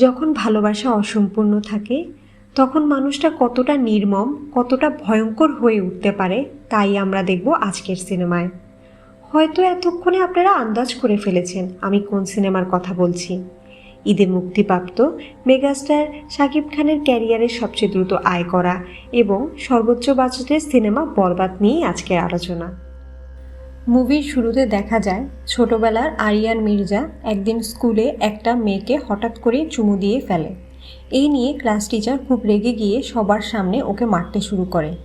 যখন ভালোবাসা অসম্পূর্ণ থাকে, তখন মানুষটা কতটা নির্মম, কতটা ভয়ঙ্কর হয়ে উঠতে পারে, তাই আমরা দেখব আজকের সিনেমায়। হয়তো এতক্ষণে আপনারা আন্দাজ করে ফেলেছেন আমি কোন সিনেমার কথা বলছি। ঈদে মুক্তিপ্রাপ্ত মেগাস্টার শাকিব খানের ক্যারিয়ারের সবচেয়ে দ্রুত আয় করা এবং সর্বোচ্চ বাজেটের সিনেমা বরবাদ নিয়েই আজকের আলোচনা। মুভির শুরুতে দেখা যায়, ছোটবেলার আরিয়ান মির্জা একদিন স্কুলে একটা মেয়েকে হঠাৎ করে চুমু দিয়ে ফেলে। এই নিয়ে ক্লাস টিচার খুব রেগে গিয়ে সবার সামনে ওকে মারতে শুরু করে।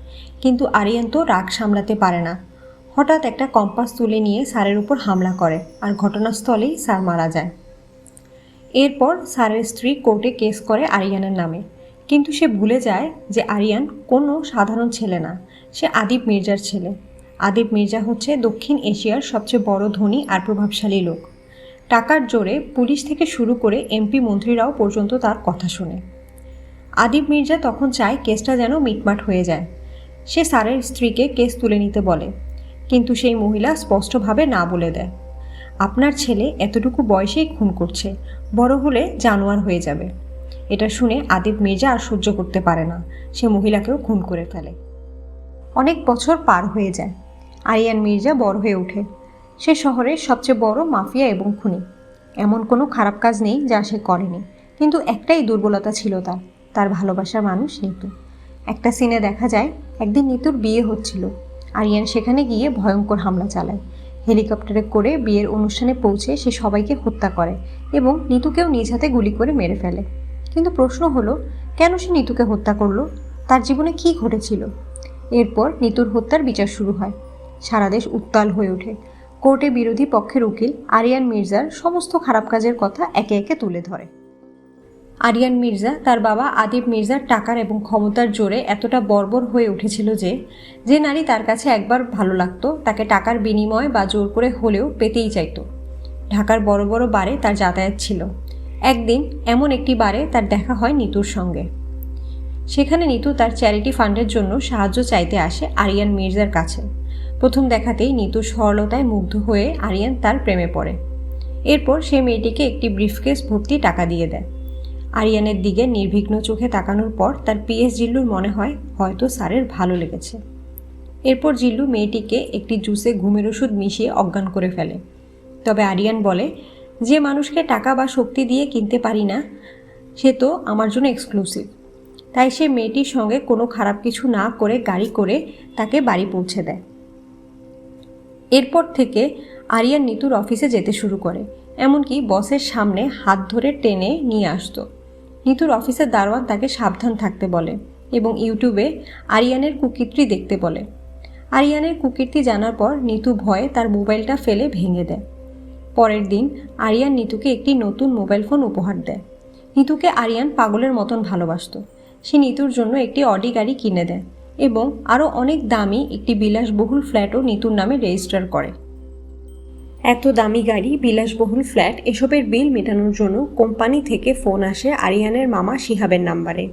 কিন্তু আরিয়ান তো রাগ সামলাতে পারে না। হঠাৎ একটা কম্পাস তুলে নিয়ে স্যারের উপর হামলা করে আর ঘটনাস্থলেই স্যার মারা যায়। এরপর স্যারের স্ত্রী কোর্টে কেস করে আরিয়ানের নামে। কিন্তু সে ভুলে যায় যে আরিয়ান কোনো সাধারণ ছেলে না, সে আদিব মির্জার ছেলে। আদিব মির্জা হচ্ছে দক্ষিণ এশিয়ার সবচেয়ে বড় ধনী আর প্রভাবশালী লোক। টাকার জোরে পুলিশ থেকে শুরু করে এমপি মন্ত্রীরাও পর্যন্ত তার কথা শোনে। আদিব মির্জা তখন চায় কেসটা যেন মিটমাট হয়ে যায়। সে স্যারের স্ত্রীকে কেস তুলে নিতে বলে, কিন্তু সেই মহিলা স্পষ্টভাবে না বলে দেয়। আপনার ছেলে এতটুকু বয়সেই খুন করছে, বড় হলে জানোয়ার হয়ে যাবে। এটা শুনে আদিব মির্জা আর সহ্য করতে পারে না। সে মহিলাকেও খুন করে ফেলে। অনেক বছর পার হয়ে যায়। আরিয়ান মির্জা বড় হয়ে ওঠে। সে শহরের সবচেয়ে বড় মাফিয়া এবং খুনি। এমন কোনো খারাপ কাজ নেই যা সে করেনি। কিন্তু একটাই দুর্বলতা ছিল তার তার ভালোবাসার মানুষ নিতু। একটা সিনে দেখা যায়, একদিন নিতুর বিয়ে হচ্ছিল। আরিয়ান সেখানে গিয়ে ভয়ঙ্কর হামলা চালায়। হেলিকপ্টারে করে বিয়ের অনুষ্ঠানে পৌঁছে সে সবাইকে হত্যা করে এবং নিতুকেও নিজ হাতে গুলি করে মেরে ফেলে। কিন্তু প্রশ্ন হলো, কেন সে নিতুকে হত্যা করল? তার জীবনে কি ঘটেছিল? এরপর নিতুর হত্যার বিচার শুরু হয়। সারা দেশ উত্তাল হয়ে ওঠে। কোর্টে বিরোধী পক্ষের উকিল আরিয়ান মির্জার সমস্ত খারাপ কাজের কথা একে একে তুলে ধরে। আরিয়ান মির্জা তার বাবা আদিব মির্জার টাকার এবং ক্ষমতার জোরে এতটা বর্বর হয়ে উঠেছিল যে যে নারী তার কাছে একবার ভালো লাগতো, তাকে টাকার বিনিময় বা জোর করে হলেও পেতেই চাইতো। ঢাকার বড় বড় বারে তার যাতায়াত ছিল। একদিন এমন একটি বারে তার দেখা হয় নিতুর সঙ্গে। সেখানে নিতু তার চ্যারিটি ফান্ডের জন্য সাহায্য চাইতে আসে আরিয়ান মির্জার কাছে। প্রথম দেখাতেই নিতু সরলতায় মুগ্ধ হয়ে আরিয়ান তার প্রেমে পড়ে। এরপর সে মেয়েটিকে একটি ব্রিফকেস ভর্তি টাকা দিয়ে দেয়। আরিয়ানের দিকে নির্বিঘ্ন চোখে তাকানোর পর তার পিএস জিল্লুর মনে হয়, হয়তো স্যারের ভালো লেগেছে। এরপর জিল্লু মেয়েটিকে একটি জুসে ঘুমের ওষুধ মিশিয়ে অজ্ঞান করে ফেলে। তবে আরিয়ান বলে, যে মানুষকে টাকা বা শক্তি দিয়ে কিনতে পারি না, সে তো আমার জন্য এক্সক্লুসিভ তাই সে মেয়েটির সঙ্গে কোনো খারাপ কিছু না করে গাড়ি করে তাকে বাড়ি পৌঁছে দেয়। এরপর থেকে আরিয়ান নিতুর অফিসে যেতে শুরু করে, এমনকি বসের সামনে হাত ধরে টেনে নিয়ে আসতো। নিতুর অফিসের দারোয়ান তাকে সাবধান থাকতে বলে এবং ইউটিউবে আরিয়ানের কুকীর্তি দেখতে বলে। আরিয়ানের কুকীর্তি জানার পর নিতু ভয়ে তার মোবাইলটা ফেলে ভেঙে দেয়। পরের দিন আরিয়ান নিতুকে একটি নতুন মোবাইল ফোন উপহার দেয়। নিতুকে আরিয়ান পাগলের মতন ভালোবাসত। সে নিতুর জন্য একটি অডি গাড়ি কিনে দেয়। এবং আরও অনেক দামি একটি বিলাসবহুল ফ্ল্যাটও নিতুর নামে রেজিস্টার করে। এত দামি গাড়ি, বিলাসবহুল ফ্ল্যাট, এসবের বিল মেটানোর জন্য কোম্পানি থেকে ফোন আসে আরিয়ানের মামা শিহাবের নাম্বারে।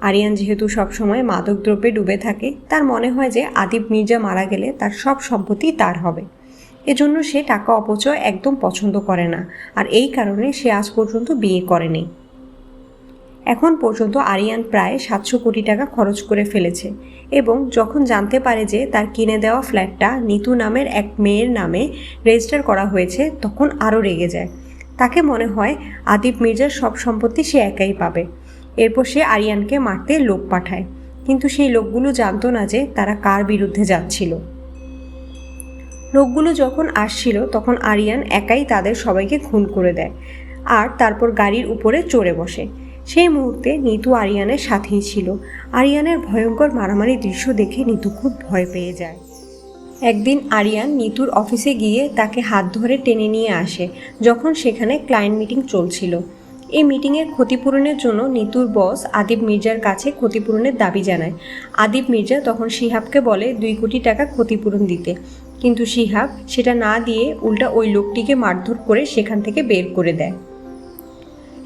আরিয়ান যেহেতু সবসময় মাদকদ্রব্যে ডুবে থাকে, তার মনে হয় যে আদিব মির্জা মারা গেলে তার সব সম্পত্তি তার হবে। এজন্য সে টাকা অপচয় একদম পছন্দ করে না, আর এই কারণে সে আজ পর্যন্ত বিয়ে করেনি। এখন পর্যন্ত আরিয়ান প্রায় সাতশো কোটি টাকা খরচ করে ফেলেছে এবং যখন জানতে পারে যে তার কিনে দেওয়া ফ্ল্যাটটা নিতু নামের এক মেয়ের নামে রেজিস্টার করা হয়েছে, তখন আরও রেগে যায়। তাকে মনে হয় আদিব মির্জার সব সম্পত্তি সে একাই পাবে। এরপর সে আরিয়ানকে মারতে লোক পাঠায়। কিন্তু সেই লোকগুলো জানতো না যে তারা কার বিরুদ্ধে যাচ্ছিল। লোকগুলো যখন আসছিল, তখন আরিয়ান একাই তাদের সবাইকে খুন করে দেয় আর তারপর গাড়ির উপরে চড়ে বসে। সেই মুহূর্তে নিতু আরিয়ানের সাথেই ছিল। আরিয়ানের ভয়ঙ্কর মারামারি দৃশ্য দেখে নিতু খুব ভয় পেয়ে যায়। একদিন আরিয়ান নিতুর অফিসে গিয়ে তাকে হাত ধরে টেনে নিয়ে আসে, যখন সেখানে ক্লায়েন্ট মিটিং চলছিল। এই মিটিংয়ের ক্ষতিপূরণের জন্য নিতুর বস আদিব মির্জার কাছে ক্ষতিপূরণের দাবি জানায়। আদিব মির্জা তখন শিহাবকে বলে, দুই কোটি টাকা ক্ষতিপূরণ দিতে। কিন্তু শিহাব সেটা না দিয়ে উল্টা ওই লোকটিকে মারধর করে সেখান থেকে বের করে দেয়।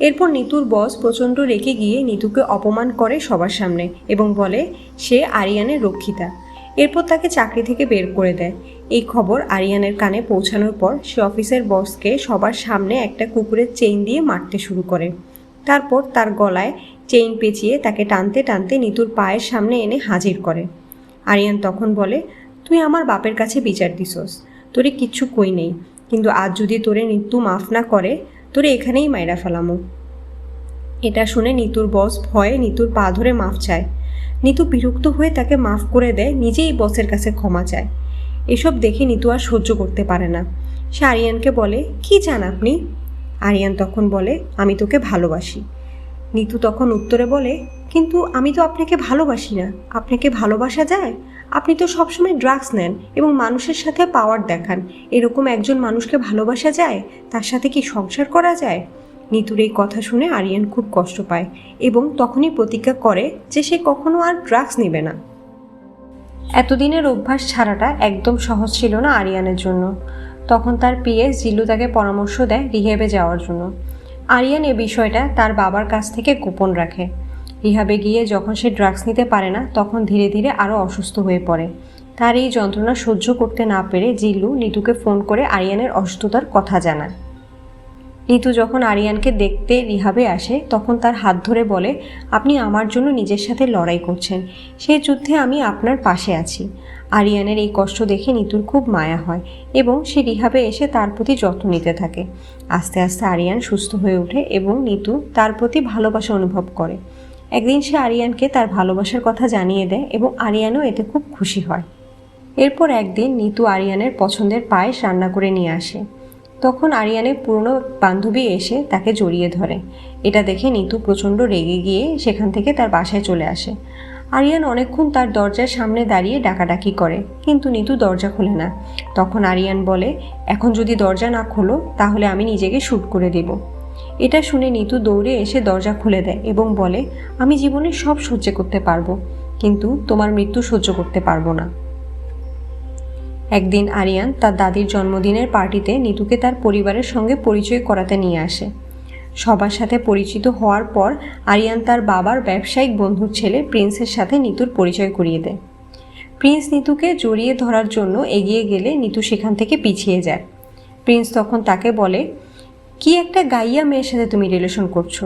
এরপর নিতুর বস প্রচণ্ড রেখে গিয়ে নিতুকে অপমান করে সবার সামনে এবং বলে, সে আরিয়ানের রক্ষিতা। এরপর তাকে চাকরি থেকে বের করে দেয়। এই খবর আরিয়ানের কানে পৌঁছানোর পর সে অফিসের বসকে সবার সামনে একটা কুকুরের চেইন দিয়ে মারতে শুরু করে। তারপর তার গলায় চেইন পেঁচিয়ে তাকে টানতে টানতে নিতুর পায়ের সামনে এনে হাজির করে। আরিয়ান তখন বলে, তুই আমার বাপের কাছে বিচার দিছস। তোরে কিচ্ছু কই নেই। কিন্তু আজ যদি তোরে নিত্যু মাফ না করে তোরে এখানেই মাইরা ফেলামো। এটা শুনে নিতুর বস ভয়ে নিতুর পা ধরে মাফ চায়। নিতু বিরক্ত হয়ে তাকে মাফ করে দেয়, নিজেই বসের কাছে ক্ষমা চায়। এসব দেখে নিতু আর সহ্য করতে পারে না। সে আরিয়ানকে বলে, কি চান আপনি? আরিয়ান তখন বলে, আমি তোকে ভালোবাসি। নিতু তখন উত্তরে বলে, কিন্তু আমি তো আপনাকে ভালোবাসি না। আপনাকে ভালোবাসা যায়? আপনি তো সবসময় ড্রাগস নেন এবং মানুষের সাথে পাওয়ার দেখান। এরকম একজন মানুষকে ভালোবাসা যায়? তার সাথে কি সংসার করা যায়? নিতুর এই কথা শুনে আরিয়ান খুব কষ্ট পায় এবং তখনই প্রতিজ্ঞা করে যে সে কখনো আর ড্রাগস নেবে না। এতদিনের অভ্যাস ছাড়াটা একদম সহজ ছিল না আরিয়ানের জন্য। তখন তার পিএস জিল্লু তাকে পরামর্শ দেয় রিহেবে যাওয়ার জন্য। আরিয়ান এ বিষয়টা তার বাবার কাছ থেকে গোপন রাখে। রিহাবে গিয়ে যখন সে ড্রাগস নিতে পারে না, তখন ধীরে ধীরে আরও অসুস্থ হয়ে পড়ে। তার এই যন্ত্রণা সহ্য করতে না পেরে জিল্লু নিতুকে ফোন করে আরিয়ানের অসুস্থতার কথা জানায়। নিতু যখন আরিয়ানকে দেখতে রিহাবে আসে, তখন তার হাত ধরে বলে, আপনি আমার জন্য নিজের সাথে লড়াই করছেন। সেই যুদ্ধে আমি আপনার পাশে আছি। আরিয়ানের এই কষ্ট দেখে নিতুর খুব মায়া হয় এবং সে রিহাবে এসে তার প্রতি যত্ন নিতে থাকে। আস্তে আস্তে আরিয়ান সুস্থ হয়ে ওঠে এবং নিতু তার প্রতি ভালোবাসা অনুভব করে। একদিন সে আরিয়ানকে তার ভালোবাসার কথা জানিয়ে দেয় এবং আরিয়ানও এতে খুব খুশি হয়। এরপর একদিন নিতু আরিয়ানের পছন্দের পায়েস রান্না করে নিয়ে আসে। তখন আরিয়ানের পুরনো বান্ধবী এসে তাকে জড়িয়ে ধরে। এটা দেখে নিতু প্রচণ্ড রেগে গিয়ে সেখান থেকে তার বাসায় চলে আসে। আরিয়ান অনেকক্ষণ তার দরজার সামনে দাঁড়িয়ে ডাকাডাকি করে, কিন্তু নিতু দরজা খোলে না। তখন আরিয়ান বলে, এখন যদি দরজা না খোলো, তাহলে আমি নিজেকে শ্যুট করে দেব। এটা শুনে নিতু দৌড়ে এসে দরজা খুলে দেয় এবং বলে, আমি জীবনে সব সহ্য করতে পারব, কিন্তু তোমার মৃত্যু সহ্য করতে পারব না। একদিন আরিয়ান তার দাদির জন্মদিনের পার্টিতে নিতুকে তার পরিবারের সঙ্গে পরিচয় করাতে নিয়ে আসে। সবার সাথে পরিচিত হওয়ার পর আরিয়ান তার বাবার ব্যবসায়িক বন্ধুর ছেলে প্রিন্সের সাথে নিতুর পরিচয় করিয়ে দেয়। প্রিন্স নিতুকে জড়িয়ে ধরার জন্য এগিয়ে গেলে নিতু সেখান থেকে পিছিয়ে যায়। প্রিন্স তখন তাকে বলে কি একটা গাইয়া মেয়ের সাথে তুমি রিলেশন করছ?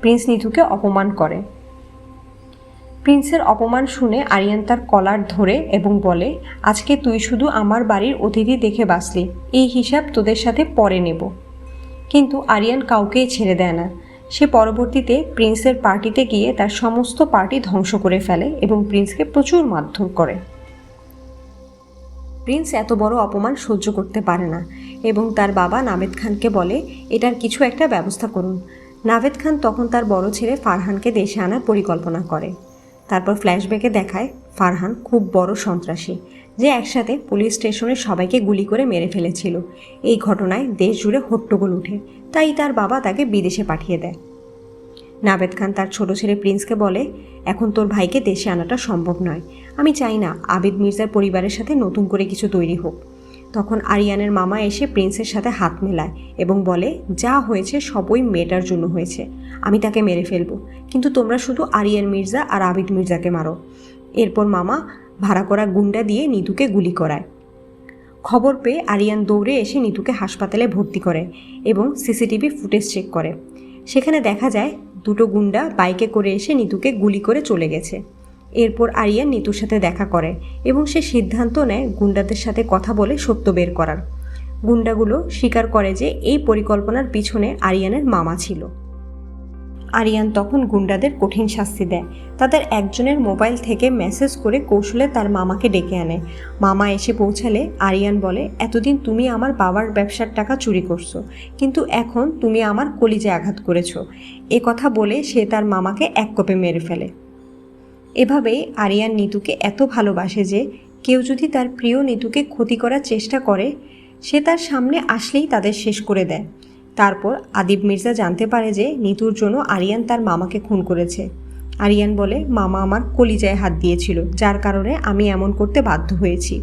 প্রিন্স নিতুকে অপমান করে। প্রিন্সের অপমান শুনে আরিয়ান তার কলার ধরে এবং বলে, আজকে তুই শুধু আমার বাড়ির অতিথি দেখে বাঁচলি। এই হিসাব তোদের সাথে পরে নেব। কিন্তু আরিয়ান কাউকেই ছেড়ে দেয় না। সে পরবর্তীতে প্রিন্সের পার্টিতে গিয়ে তার সমস্ত পার্টি ধ্বংস করে ফেলে এবং প্রিন্সকে প্রচুর মারধর করে। প্রিন্স এত বড় অপমান সহ্য করতে পারে না এবং তার বাবা নাভেদ খানকে বলে, এটার কিছু একটা ব্যবস্থা করুন। নাভেদ খান তখন তার বড় ছেলে ফারহানকে দেশে আনার পরিকল্পনা করে। তারপর ফ্ল্যাশব্যাকে দেখায়, ফারহান খুব বড় সন্ত্রাসী, যে একসাথে পুলিশ স্টেশনের সবাইকে গুলি করে মেরে ফেলেছিল। এই ঘটনায় দেশ জুড়ে হট্টগোল উঠে, তাই তার বাবা তাকে বিদেশে পাঠিয়ে দেয়। নাবেদ খান তার ছোট ছেলে প্রিন্সকে বলে, এখন তোর ভাইকে দেশে আনাটা সম্ভব নয়। আমি চাই না আবিদ মির্জার পরিবারের সাথে নতুন করে কিছু তৈরি হোক। তখন আরিয়ানের মামা এসে প্রিন্সের সাথে হাত মেলায় এবং বলে, যা হয়েছে সবই মেয়েটার জন্য হয়েছে। আমি তাকে মেরে ফেলব। কিন্তু তোমরা শুধু আরিয়ান মির্জা আর আবিদ মির্জাকে মারো। এরপর মামা ভাড়া করা গুন্ডা দিয়ে নিতুকে গুলি করায়। খবর পেয়ে আরিয়ান দৌড়ে এসে নিতুকে হাসপাতালে ভর্তি করে এবং সিসিটিভি ফুটেজ চেক করে। সেখানে দেখা যায় দুটো গুন্ডা বাইকে করে এসে নিতুকে গুলি করে চলে গেছে। এরপর আরিয়ান নিতুর সাথে দেখা করে এবং সে সিদ্ধান্ত নেয় গুন্ডাদের সাথে কথা বলে সত্য বের করার। গুন্ডাগুলো স্বীকার করে যে এই পরিকল্পনার পিছনে আরিয়ানের মামা ছিল। আরিয়ান তখন গুন্ডাদের কঠিন শাস্তি দেয়। তাদের একজনের মোবাইল থেকে মেসেজ করে কৌশলে তার মামাকে ডেকে আনে। মামা এসে পৌঁছালে আরিয়ান বলে, এতদিন তুমি আমার বাবার ব্যবসার টাকা চুরি করছ, কিন্তু এখন তুমি আমার কলিজে আঘাত করেছ। এ কথা বলে সে তার মামাকে এক কোপে মেরে ফেলে। এভাবেই আরিয়ান নিতুকে এত ভালোবাসে যে, কেউ যদি তার প্রিয় নিতুকে ক্ষতি করার চেষ্টা করে, সে তার সামনে আসলেই তাদের শেষ করে দেয়। তারপর আদিব মির্জা জানতে পারে যে নিতুর জন্য আরিয়ান তার মামাকে খুন করেছে। আরিয়ান বলে, মামা আমার কলিজায় হাত দিয়েছিল, যার কারণে আমি এমন করতে বাধ্য হয়েছি।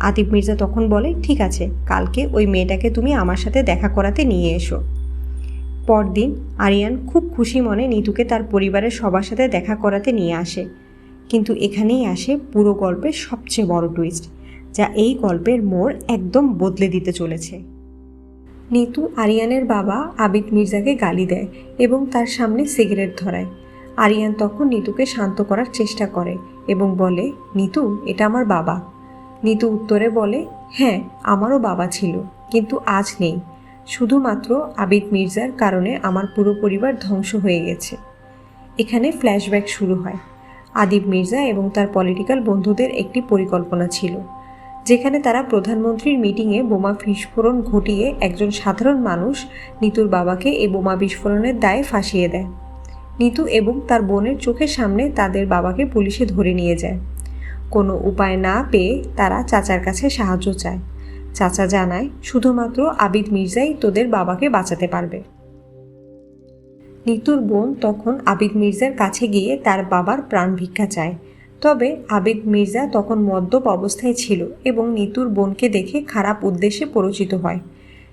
আদিব মির্জা তখন বলে, ঠিক আছে, কালকে ওই মেয়েটাকে তুমি আমার সাথে দেখা করাতে নিয়ে এসো। পরদিন আরিয়ান খুব খুশি মনে নিতুকে তার পরিবারের সবার সাথে দেখা করাতে নিয়ে আসে। কিন্তু এখানেই আসে পুরো গল্পের সবচেয়ে বড় টুইস্ট যা এই গল্পের মোড় একদম বদলে দিতে চলেছে। নিতু আরিয়ানের বাবা আবিদ মির্জাকে গালি দেয় এবং তার সামনে সিগারেট ধরায়। আরিয়ান তখন নিতুকে শান্ত করার চেষ্টা করে এবং বলে, নিতু, এটা আমার বাবা। নিতু উত্তরে বলে হ্যাঁ আমারও বাবা ছিল, কিন্তু আজ নেই। শুধুমাত্র আবিদ মির্জার কারণে আমার পুরো পরিবার ধ্বংস হয়ে গেছে। এখানে ফ্ল্যাশব্যাক শুরু হয়। আদিব মির্জা এবং তার পলিটিক্যাল বন্ধুদের একটি পরিকল্পনা ছিল। যেখানে তারা প্রধানমন্ত্রীর মিটিংয়ে বোমা বিস্ফোরণ ঘটিয়ে একজন সাধারণ মানুষ নিতুর বাবাকে এই বোমা বিস্ফোরণের দায়ে ফাঁসিয়ে দেয়। নিতু এবং তার বোনের চোখের সামনে তাদের বাবাকে পুলিশে ধরে নিয়ে যায়। কোনো উপায় না পেয়ে তারা চাচার কাছে সাহায্য চায়। চাচা জানায়, শুধুমাত্র আবিদ মির্জাই তোদের বাবাকে বাঁচাতে পারবে। নিতুর বোন তখন আবিদ মির্জার কাছে গিয়ে তার বাবার প্রাণ ভিক্ষা চায়। তবে আবিদ মির্জা তখন মদ্যপ অবস্থায় ছিল এবং নিতুর বোনকে দেখে খারাপ উদ্দেশ্যে পরিচিত হয়।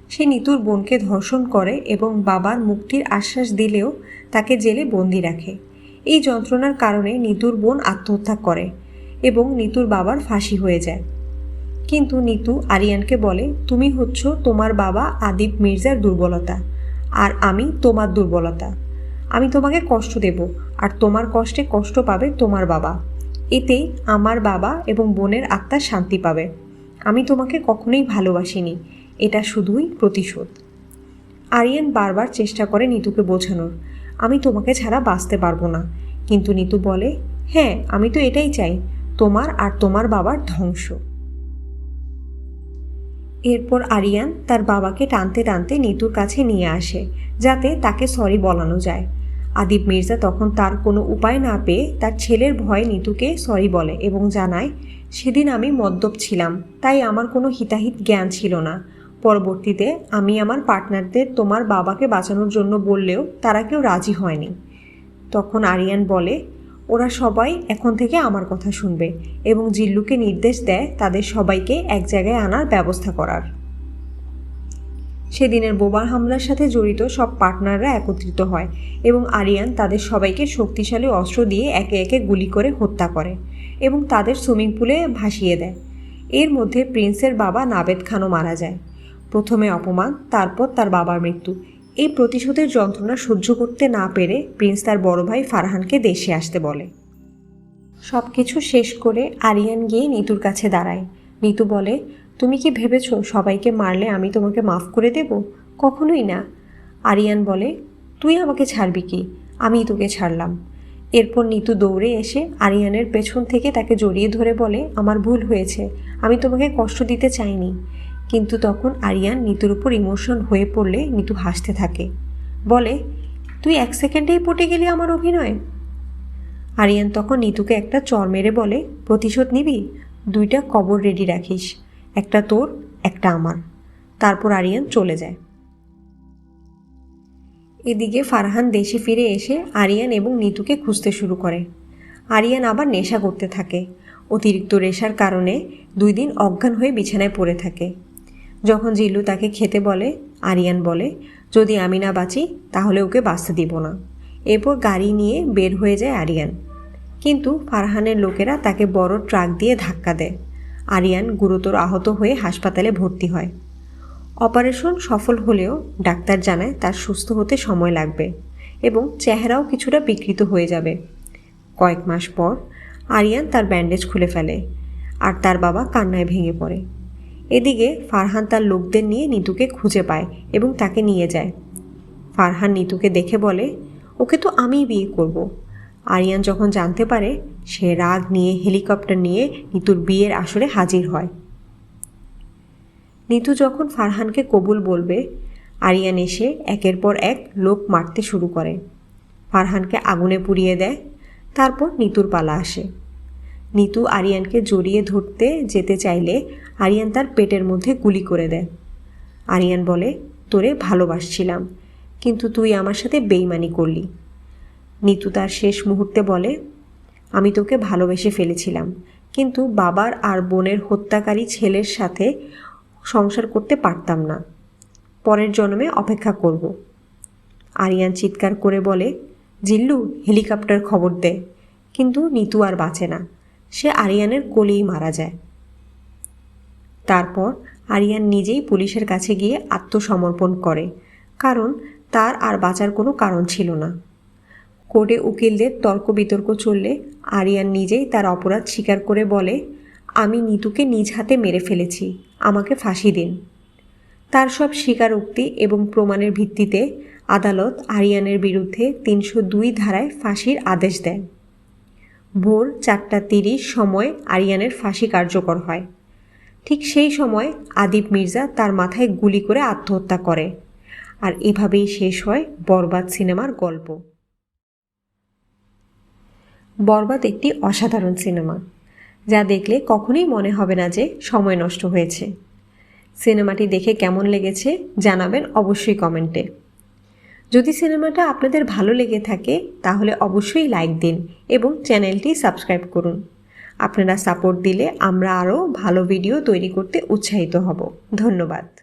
সে নিতুর বোনকে ধর্ষণ করে এবং বাবার মুক্তির আশ্বাস দিলেও তাকে জেলে বন্দি রাখে। এই যন্ত্রণার কারণে নিতুর বোন আত্মহত্যা করে এবং নিতুর বাবার ফাঁসি হয়ে যায়। কিন্তু নিতু আরিয়ানকে বলে, তুমি হচ্ছ তোমার বাবা আদিব মির্জার দুর্বলতা, আর আমি তোমার দুর্বলতা। আমি তোমাকে কষ্ট দেব, আর তোমার কষ্টে কষ্ট পাবে তোমার বাবা। এতেই আমার বাবা এবং বোনের আত্মা শান্তি পাবে। আমি তোমাকে কখনোই ভালোবাসিনি। এটা শুধুই প্রতিশোধ। আরিয়ান বারবার চেষ্টা করে নিতুকে বোঝানোর। আমি তোমাকে ছাড়া বাঁচতে পারব না। কিন্তু নিতু বলে হ্যাঁ আমি তো এটাই চাই, তোমার আর তোমার বাবার ধ্বংস। এরপর আরিয়ান তার বাবাকে টানতে টানতে নিতুর কাছে নিয়ে আসে, যাতে তাকে সরি বলানো যায়। আদিব মির্জা তখন তার কোনো উপায় না পেয়ে তার ছেলের ভয়ে নিতুকে সরি বলে এবং জানায়, সেদিন আমি মদ্যপ ছিলাম, তাই আমার কোনো হিতাহিত জ্ঞান ছিল না। পরবর্তীতে আমি আমার পার্টনারদের তোমার বাবাকে বাঁচানোর জন্য বললেও তারা কেউ রাজি হয়নি। তখন আরিয়ান বলে, ওরা সবাই এখন থেকে আমার কথা শুনবে এবং জিল্লুকে নির্দেশ দেয় তাদের সবাইকে এক জায়গায় আনার ব্যবস্থা করার। সেদিনের বোবার হামলার সাথে জড়িত সব পার্টনাররা একত্রিত হয় এবং আরিয়ান তাদের সবাইকে শক্তিশালী অস্ত্র দিয়ে একে একে গুলি করে হত্যা করে এবং তাদের সুইমিং পুলে ভাসিয়ে দেয়। এর মধ্যে প্রিন্সের বাবা নাবেদ খানও মারা যায়। প্রথমে অপমান, তারপর তার বাবার মৃত্যু। এই প্রতিশোধের যন্ত্রণা সহ্য করতে না পেরে প্রিন্স তার বড় ভাই ফারহানকে দেশে আসতে বলে। সব কিছু শেষ করে আরিয়ান গিয়ে নিতুর কাছে দাঁড়ায়। নিতু বলে তুমি কি ভেবেছো সবাইকে মারলে আমি তোমাকে মাফ করে দেব? কখনোই না। আরিয়ান বলে, তুই আমাকে ছাড়বি কি? আমি তোকে ছাড়লাম। এরপর নিতু দৌড়ে এসে আরিয়ানের পেছন থেকে তাকে জড়িয়ে ধরে বলে, আমার ভুল হয়েছে, আমি তোমাকে কষ্ট দিতে চাইনি। কিন্তু তখন আরিয়ান নিতুর উপর ইমোশন হয়ে পড়লে নিতু হাসতে থাকে। বলে, তুই এক সেকেন্ডেই পটে গেলি আমার অভিনয়? আরিয়ান তখন নিতুকে একটা চর মেরে বলে, প্রতিশোধ নিবি? দুইটা কবর রেডি রাখিস। একটা তোর, একটা আমার। তারপর আরিয়ান চলে যায়। এদিকে ফারহান দেশে ফিরে এসে আরিয়ান এবং নিতুকে খুঁজতে শুরু করে। আরিয়ান আবার নেশা করতে থাকে। অতিরিক্ত রেশার কারণে দুই দিন অজ্ঞান হয়ে বিছানায় পড়ে থাকে। যখন জিল্লু তাকে খেতে বলে, আরিয়ান বলে, যদি আমি না বাঁচি, তাহলে ওকে বাঁচতে দিব না। এরপর গাড়ি নিয়ে বের হয়ে যায় আরিয়ান। কিন্তু ফারহানের লোকেরা তাকে বড় ট্রাক দিয়ে ধাক্কা দেয়। আরিয়ান গুরুতর আহত হয়ে হাসপাতালে ভর্তি হয়। অপারেশন সফল হলেও ডাক্তার জানায় তার সুস্থ হতে সময় লাগবে এবং চেহারাও কিছুটা বিকৃত হয়ে যাবে। কয়েক মাস পর আরিয়ান তার ব্যান্ডেজ খুলে ফেলে আর তার বাবা কান্নায় ভেঙে পড়ে। এদিকে ফারহান তার লোকদের নিয়ে নিতুকে খুঁজে পায় এবং তাকে নিয়ে যায়। ফারহান নিতুকে দেখে বলে, ওকে তো আমিই বিয়ে করব। আরিয়ান যখন জানতে পারে, সে রাগ নিয়ে হেলিকপ্টার নিয়ে নিতুর বিয়ের আসরে হাজির হয়। নিতু যখন ফারহানকে কবুল বলবে, আরিয়ান এসে একের পর এক লোক মারতে শুরু করে। ফারহানকে আগুনে পুড়িয়ে দেয়, তারপর নিতুর পালা আসে। নিতু আরিয়ানকে জড়িয়ে ধরতে যেতে চাইলে আরিয়ান তার পেটের মধ্যে গুলি করে দেয়। আরিয়ান বলে, তোরে ভালোবাসছিলাম, কিন্তু তুই আমার সাথে বেইমানি করলি। নিতু তার শেষ মুহূর্তে বলে, আমি তোকে ভালোবেসে ফেলেছিলাম, কিন্তু বাবার আর বোনের হত্যাকারী ছেলের সাথে সংসার করতে পারতাম না। পরের জন্মে অপেক্ষা করব। আরিয়ান চিৎকার করে বলে, জিল্লু, হেলিকপ্টার খবর দে। কিন্তু নিতু আর বাঁচে না। সে আরিয়ানের কোলেই মারা যায়। তারপর আরিয়ান নিজেই পুলিশের কাছে গিয়ে আত্মসমর্পণ করে, কারণ তার আর বাঁচার কোনো কারণ ছিল না। কোর্টে উকিলদের তর্ক বিতর্ক চললে আরিয়ান নিজেই তার অপরাধ স্বীকার করে বলে, আমি নিতুকে নিজ হাতে মেরে ফেলেছি, আমাকে ফাঁসি দিন। তার সব স্বীকারোক্তি এবং প্রমাণের ভিত্তিতে আদালত আরিয়ানের বিরুদ্ধে তিনশো দুই ধারায় ফাঁসির আদেশ দেন। ভোর চারটা তিরিশ সময় আরিয়ানের ফাঁসি কার্যকর হয়। ঠিক সেই সময় আদিব মির্জা তার মাথায় গুলি করে আত্মহত্যা করে। আর এভাবেই শেষ হয় বরবাদ সিনেমার গল্প। বরবাদ একটি অসাধারণ সিনেমা, যা দেখলে কখনোই মনে হবে না যে সময় নষ্ট হয়েছে। সিনেমাটি দেখে কেমন লেগেছে জানাবেন অবশ্যই কমেন্টে। যদি সিনেমাটা আপনাদের ভালো লেগে থাকে, তাহলে অবশ্যই লাইক দিন এবং চ্যানেলটি সাবস্ক্রাইব করুন। আপনারা সাপোর্ট দিলে আমরা আরও ভালো ভিডিও তৈরি করতে উৎসাহিত হব। ধন্যবাদ।